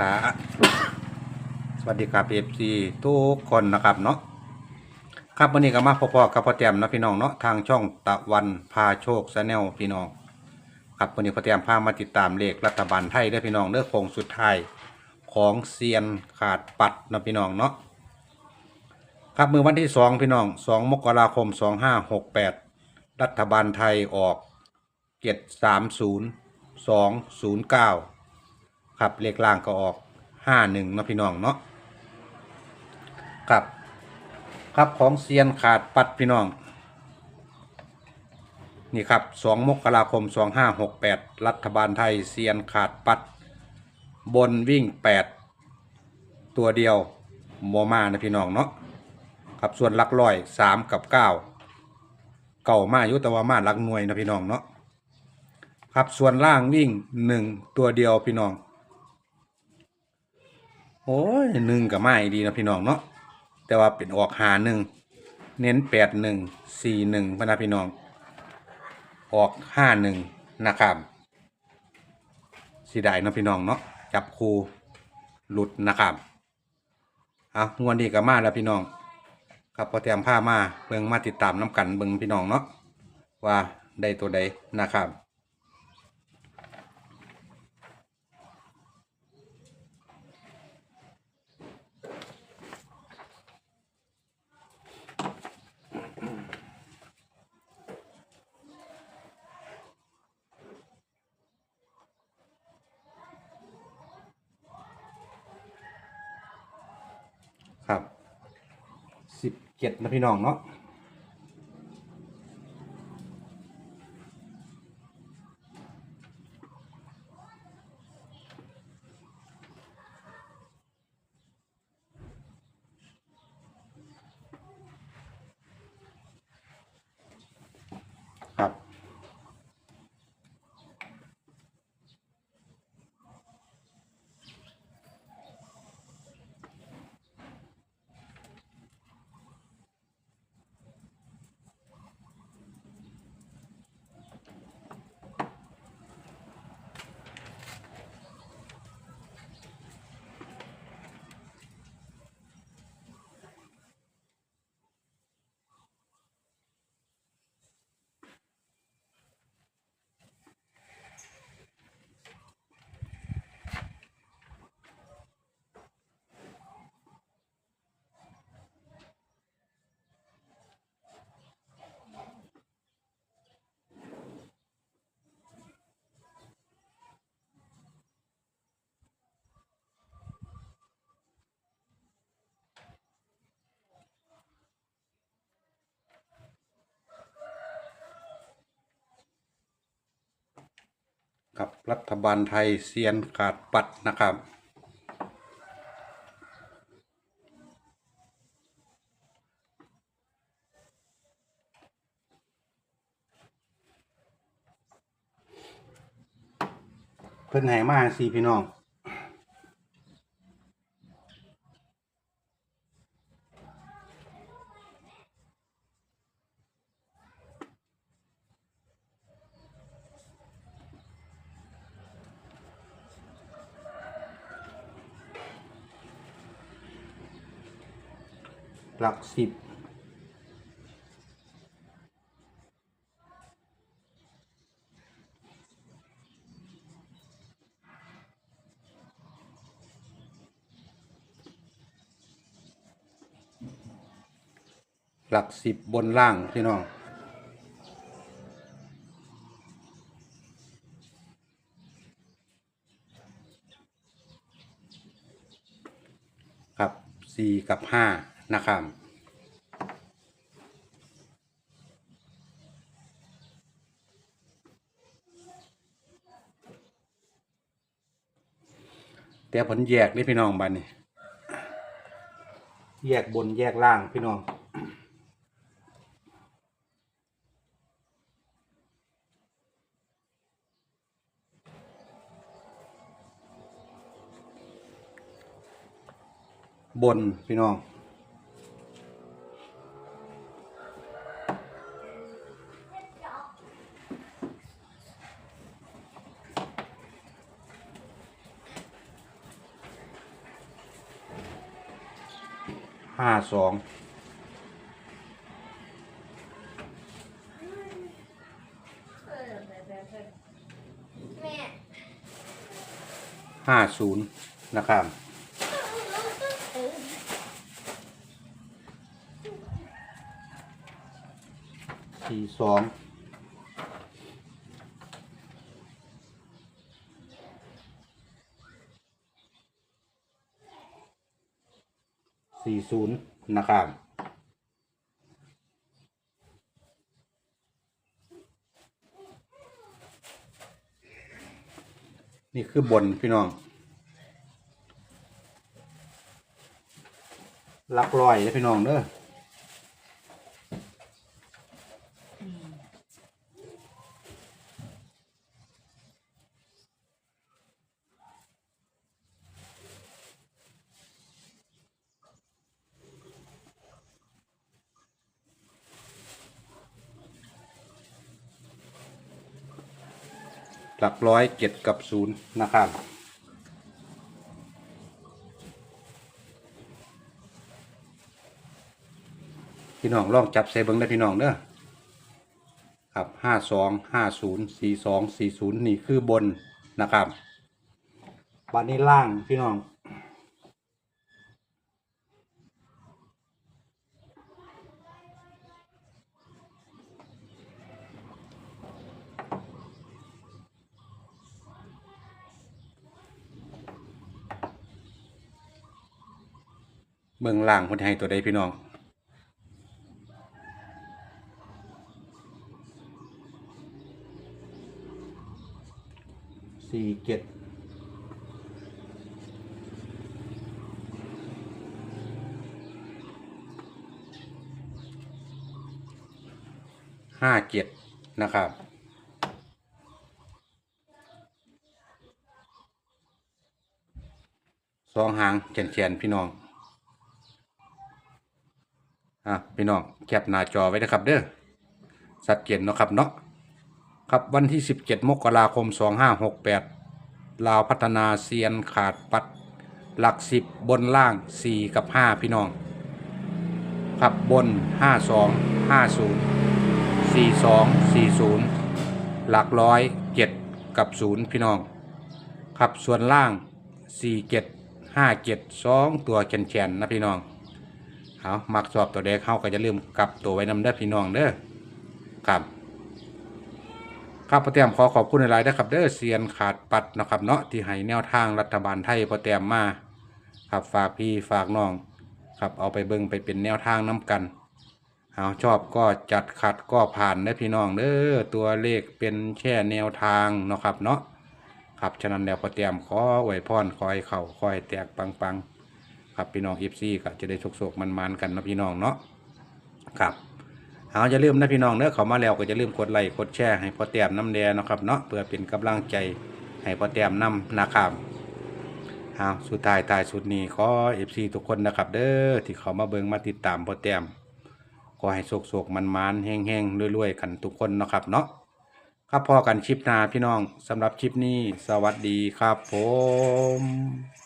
ครับสวัสดีครับเอฟซีทุกคนนะครับเนาะครับวันนี้ก็มาพบๆกับพ่อแต้มนะพี่น้องเนาะทางช่องตะวันพาโชคชาแนลพี่น้อง ครับวันนี้พ่อแต้มพามาติดตามเลขรัฐบาลไทยเด้อพี่น้องเด้อโคงสุดท้ายของเซียนขาดปัดนะพี่น้องเนาะครับมือวันที่สองพี่น้องสองมกราคมสองห้าหกแปดรัฐบาลไทยออกเจ็ดสามศูนย์สองศูนย์เก้า ครับเลขล่างก็ออกห้าหนึ่งนะพี่น้องเนาะครับครับของเซียนขาดปัดพี่น้อง นี่ครับสองมกราคมสองห้าหกแปดรัฐบาลไทยเซียนขาดปัด บนวิ่งแปดตัวเดียวโมมานะพี่น้องเนาะครับส่วนลักร้อยสามกับเก้าเก่ามายุตวามาลักหน่วยนะพี่น้องเนาะครับส่วนล่างวิ่งหนึ่งตัวเดียวพี่น้อง โอ้ยหนึ่งกับไม่ดีนะพี่น้องเนาะแต่ว่าเป็นออกหาหนึ่งเน้นแปดหนึ่งสี่หนึ่งพนะพี่น้องออกห้าหนึ่งนะครับสีได้นะพี่น้องเนาะจับคูหลุดนะครับเอางวนดนี้ก็มาแล้วพี่น้องครับพอเตรียมผ้ามาเบิ่งมาติดตามน้ำกันเบิ่งพี่น้องเนาะว่าได้ตัวใดนะครับสิบ เจ็ดนะพี่น้องเนาะ กับรัฐบาลไทยเซียนขาดปัดนะครับ เพิ่นให้มาสี่พี่น้อง หลักสิบหลักสิบบนล่างพี่น้องครับสี่กับห้า นะครับแต่ผลแยกนี่พี่น้องบันนี่แยกบนแยกล่างพี่น้องบนพี่น้อง ค ห้าสองเออแบบแบบแบบแม่ห้าศูนย์นะครับเออสี่สอง สี่ศูนย์นะครับนี่คือบนพี่น้องหลักลอยนะพี่น้องเด้อ หลักร้อยเจ็ดกับศูนย์นะครับพี่น้องลองจับใส่เบิ้งได้พี่น้องเด้อครับห้าสองห้าศูนย์สี่สองสี่ศูนย์นี่คือบนนะครับบันนี้ล่างพี่น้อง เบื้องล่างคนให้ตัวใดพี่น้อง สี่เจ็ดห้าเจ็ดนะครับสองหางแขนๆพี่น้อง อะพี่น้องแคปหน้าจอไว้นะครับเด้อสัดเจนเนาะครับเนาะครับวันที่ 17 มกราคม 2568 ลาวพัฒนาเซียนขาดปัดหลัก 10 บนล่าง 4 กับ 5 พี่น้อง ครับบน 52 50 42 40 หลักร้อย 7 กับ 0 พี่น้อง ครับส่วนล่าง 47 57 2 ตัวแขนๆนะพี่น้อง เอามักสอบตัวเด็กเขาก็จะลืมกลับตัวไว้นำเด้อพี่น้องเด้อครับครับพ่อแต้มขอขอบคุณหลายๆนะครับเด้อเซียนขาดปัดนะครับเนาะที่ให้แนวทางรัฐบาลไทยพ่อแต้มมาครับฝากพี่ฝากน้อง ครับเอาไปเบิ่งไปเป็นแนวทางน้กันเอาชอบก็จัดขัดก็ผ่านเด้อพี่น้องเด้อตัวเลขเป็นแค่แนวทางเนาะครับเนาะครับฉะนั้นแล้วพ่อแต้มขออวยพรคอยเข่าคอยแตกปังๆ ครับพี่น้องเอฟซีก็จะได้โชคๆมันๆกันนะพี่น้องเนาะครับเอาอย่าลืมนะพี่น้องเด้อเขามาแล้วก็จะลืมกดไลค์กดแชร์ให้พ่อแต้มน้ำแดงนะครับเนาะเพื่อเป็นกำลังใจให้พ่อแต้มนำนะครับเอาสุดท้ายตายสุดนี้ขอเอฟซีทุกคนนะครับ เด้อที่เขามาเบิงมาติดตามพ่อแต้มก็ให้โชคๆมันๆแห้งๆรวยๆกันทุกคนนะครับเนาะครับพอกันคลิปหน้าพี่น้องสำหรับคลิปนี้ สวัสดีครับผม